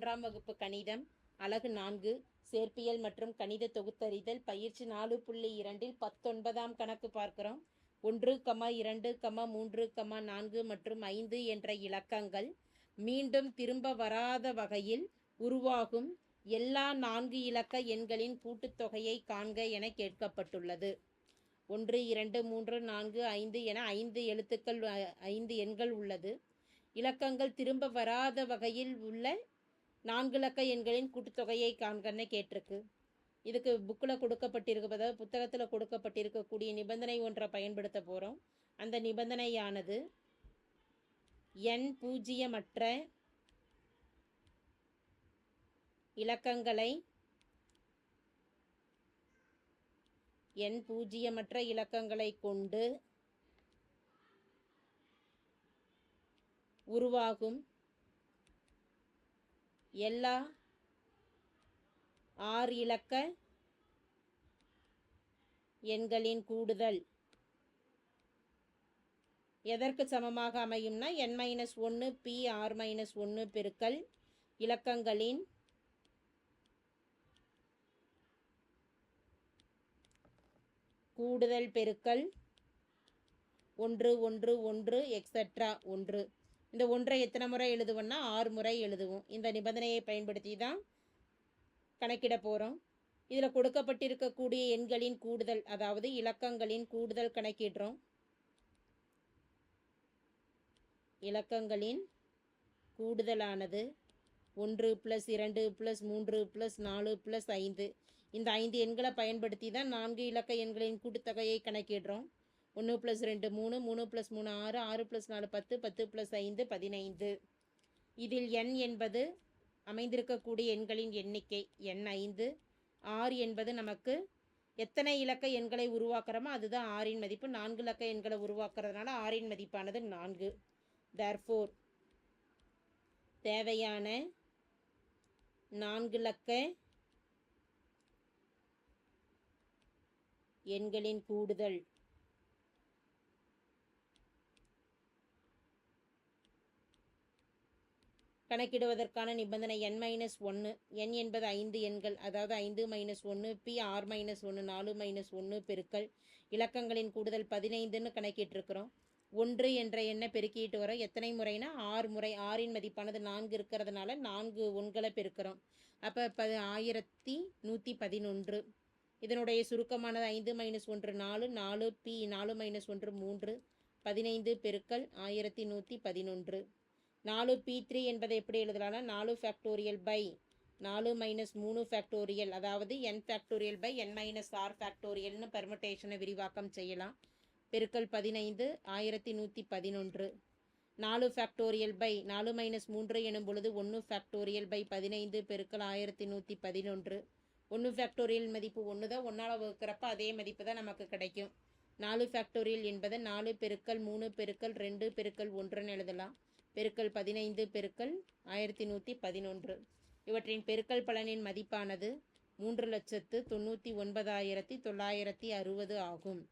ஒன்றாம் வகுப்பு கணிதம் அலகு நான்கு சேர்ப்பியல் மற்றும் கணித தொகுத்தறிதல் பயிற்சி நாலு புள்ளி இரண்டில் பத்தொன்பதாம் கணக்கு பார்க்கிறோம். ஒன்று கமா இரண்டு கமா மூன்று கமா நான்கு மற்றும் ஐந்து என்ற இலக்கங்கள் மீண்டும் திரும்ப வராத வகையில் உருவாகும் எல்லா நான்கு இலக்க எண்களின் கூட்டுத்தொகையை காண்க என கேட்கப்பட்டுள்ளது. ஒன்று இரண்டு மூன்று நான்கு ஐந்து என ஐந்து எழுத்துக்கள் ஐந்து எண்கள் உள்ளது. இலக்கங்கள் திரும்ப வராத வகையில் உள்ள நான்கு இலக்க எண்களின் கூட்டுத்தொகையை காண்கன்னு கேட்டிருக்கு. இதுக்கு புக்கில் கொடுக்கப்பட்டிருக்க அதாவது புத்தகத்தில் கொடுக்கப்பட்டிருக்கக்கூடிய நிபந்தனை ஒன்றை பயன்படுத்த போகிறோம் அந்த நிபந்தனையானது எண் பூஜ்ஜியமற்ற இலக்கங்களை எண் பூஜ்ஜியமற்ற இலக்கங்களை கொண்டு உருவாகும் எல்லா ஆறு இலக்க எண்களின் கூடுதல். எதற்கு சமமாக அமையும்னா என் மைனஸ் ஒன்று பி ஆர் மைனஸ் ஒன்று பெருக்கல் இலக்கங்களின் கூடுதல் பெருக்கல் ஒன்று ஒன்று ஒன்று எக்ஸட்ரா ஒன்று. இந்த ஒன்றை எத்தனை முறை எழுதுவோம்னா ஆறு முறை எழுதுவோம். இந்த நிபந்தனையை பயன்படுத்தி தான் கணக்கிட போகிறோம் இதில் கொடுக்கப்பட்டிருக்கக்கூடிய எண்களின் கூடுதல் அதாவது இலக்கங்களின் கூடுதல் கணக்கிடுறோம். இலக்கங்களின் கூடுதலானது ஒன்று ப்ளஸ் இரண்டு ப்ளஸ் மூன்று ப்ளஸ் நாலு ப்ளஸ் ஐந்து. இந்த ஐந்து எண்களை பயன்படுத்தி தான் நான்கு இலக்க எண்களின் கூட்டுத்தொகையை கணக்கிடுறோம். ஒன்று ப்ளஸ் ரெண்டு மூணு மூணு ப்ளஸ் மூணு ஆறு ஆறு ப்ளஸ் நாலு பத்து பத்து ப்ளஸ் ஐந்து பதினைந்து. இதில் எண் என்பது அமைந்திருக்கக்கூடிய எண்களின் எண்ணிக்கை எண் ஐந்து. ஆறு என்பது நமக்கு எத்தனை இலக்க எண்களை உருவாக்குறோமோ அதுதான் ஆறின் மதிப்பு. நான்கு இலக்க எண்களை உருவாக்குறதுனால ஆறின் மதிப்பானது நான்கு. தேர்ஃபோர் தேவையான நான்கு இலக்க எண்களின் கூடுதல் கணக்கிடுவதற்கான நிபந்தனை என் மைனஸ் ஒன்று என் என்பது ஐந்து எண்கள் அதாவது ஐந்து மைனஸ் ஒன்று பி ஆர் மைனஸ் ஒன்று நாலு மைனஸ் ஒன்று பெருக்கல். இலக்கங்களின் கூடுதல் பதினைந்துன்னு கணக்கிட்டிருக்கிறோம். ஒன்று என்ற எண்ணை பெருக்கிட்டு வரோம். எத்தனை முறைனா? ஆறு முறை. ஆறின் மதிப்பானது நான்கு இருக்கிறதுனால நான்கு ஒன்களை பெருக்கிறோம். அப்போ ப ஆயிரத்தி நூற்றி பதினொன்று. இதனுடைய சுருக்கமானது ஐந்து மைனஸ் ஒன்று நாலு நாலு பி நாலு மைனஸ் ஒன்று மூன்று பதினைந்து பெருக்கல் ஆயிரத்தி நூற்றி பதினொன்று. நாலு பி த்ரீ என்பதை எப்படி எழுதலாம்னா நாலு ஃபேக்டோரியல் பை நாலு மைனஸ் மூணு ஃபேக்டோரியல் அதாவது n factorial by n minus r ஃபேக்டோரியல்னு பெர்முட்டேஷனை விரிவாக்கம் செய்யலாம். பெருக்கல் பதினைந்து ஆயிரத்தி நூற்றி பதினொன்று. நாலு ஃபேக்டோரியல் பை நாலு மைனஸ் மூன்று எனும் பொழுது ஒன்று ஃபேக்டோரியல் பை பதினைந்து பெருக்கல் ஆயிரத்தி நூற்றி பதினொன்று. ஒன்று ஃபேக்டோரியல் மதிப்பு ஒன்று தான் ஒன்றால் வகுக்கிறப்ப அதே மதிப்பு தான் நமக்கு கிடைக்கும். நாலு ஃபேக்டோரியல் என்பது நாலு பெருக்கல் மூணு பெருக்கல் ரெண்டு பெருக்கல் ஒன்றுன்னு எழுதலாம். பெருக்கல் பதினைந்து பெருக்கல் ஆயிரத்தி நூற்றி பதினொன்று. இவற்றின் பெருக்கல் பலனின் மதிப்பானது மூன்று லட்சத்து தொண்ணூற்றி ஒன்பதாயிரத்தி தொள்ளாயிரத்தி அறுபது ஆகும்.